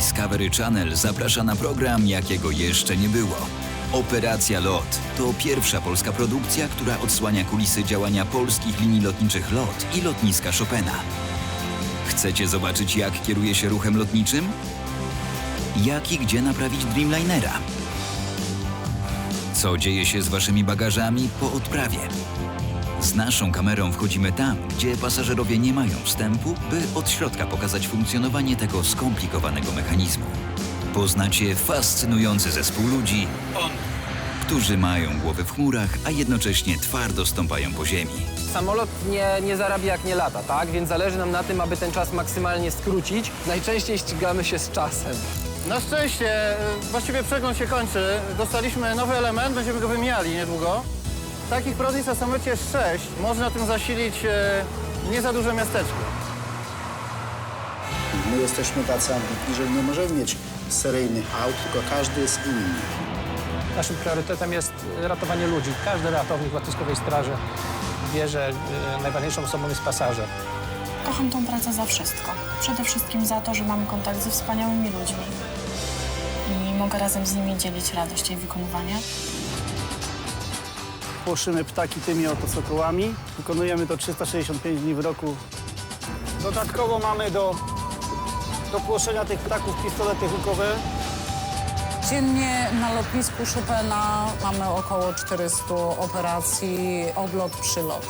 Discovery Channel zaprasza na program, jakiego jeszcze nie było. Operacja LOT to pierwsza polska produkcja, która odsłania kulisy działania polskich linii lotniczych LOT i lotniska Chopina. Chcecie zobaczyć, jak kieruje się ruchem lotniczym? Jak i gdzie naprawić Dreamlinera? Co dzieje się z waszymi bagażami po odprawie? Z naszą kamerą wchodzimy tam, gdzie pasażerowie nie mają wstępu, by od środka pokazać funkcjonowanie tego skomplikowanego mechanizmu. Poznacie fascynujący zespół ludzi, którzy mają głowy w chmurach, a jednocześnie twardo stąpają po ziemi. Samolot nie, nie zarabia jak nie lata, tak? Więc zależy nam na tym, aby ten czas maksymalnie skrócić. Najczęściej ścigamy się z czasem. Na szczęście, y, właściwie przegląd się kończy. Dostaliśmy nowy element, będziemy go wymieniali niedługo. Takich protez na samolocie jest sześć. Można tym zasilić y, nie za duże miasteczko. My jesteśmy tacy ambitni, że nie możemy mieć seryjnych aut, tylko każdy jest inny. Naszym priorytetem jest ratowanie ludzi. Każdy ratownik lotniskowej straży wie, że e, najważniejszą osobą jest pasażer. Kocham tą pracę za wszystko. Przede wszystkim za to, że mam kontakt ze wspaniałymi ludźmi i mogę razem z nimi dzielić radość jej wykonywania. Płoszymy ptaki tymi oto sokołami. Wykonujemy to 365 dni w roku. Dodatkowo mamy do, do płoszenia tych ptaków pistolety hukowe. Dziennie na lotnisku Chopina mamy około 400 operacji odlot-przylot.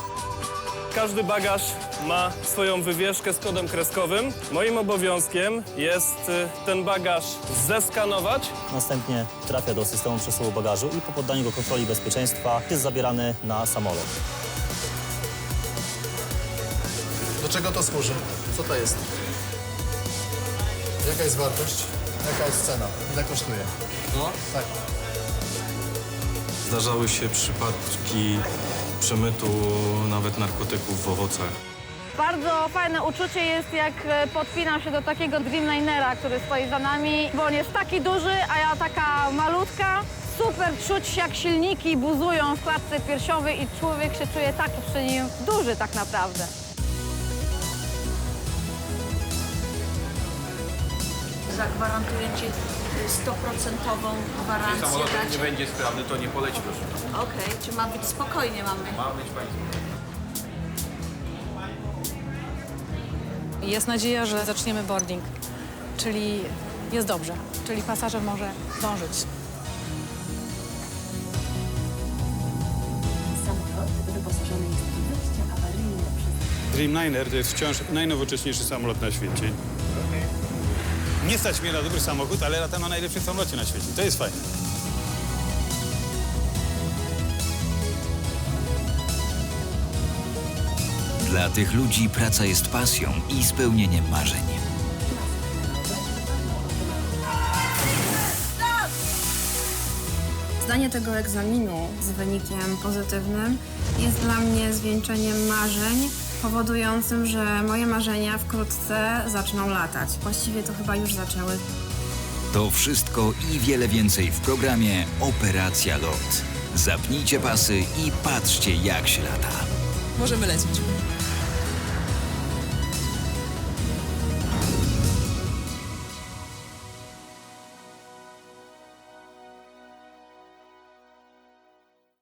Każdy bagaż ma swoją wywieszkę z kodem kreskowym. Moim obowiązkiem jest y, ten bagaż zeskanować. Następnie trafia do systemu przesyłu bagażu i po poddaniu go kontroli bezpieczeństwa jest zabierany na samolot. Do czego to służy? Co to jest? Jaka jest wartość? Jaka jest cena? Ile kosztuje? No? Tak. Zdarzały się przypadki przemytu nawet narkotyków w owocach. Bardzo fajne uczucie jest, jak e, podpinam się do takiego Dreamlinera, który stoi za nami, bo on jest taki duży, a ja taka malutka. Super czuć, jak silniki buzują w klatce piersiowej i człowiek się czuje taki przy nim duży tak naprawdę. Zagwarantuję ci stuprocentową gwarancję. nie będzie sprawny, to nie poleci proszę. Okej, czy ma być spokojnie mamy? Ma być pani. Jest nadzieja, że zaczniemy boarding, czyli jest dobrze, czyli pasażer może dążyć. Dreamliner to jest wciąż najnowocześniejszy samolot na świecie. Nie stać mnie na dobry samochód, ale latam na najlepszym samolocie na świecie. To jest fajne. Dla tych ludzi praca jest pasją i spełnieniem marzeń. Zdanie tego egzaminu z wynikiem pozytywnym jest dla mnie zwieńczeniem marzeń, powodującym, że moje marzenia wkrótce zaczną latać. Właściwie to chyba już zaczęły. To wszystko i wiele więcej w programie Operacja LOT. Zapnijcie pasy i patrzcie, jak się lata. Możemy lecieć.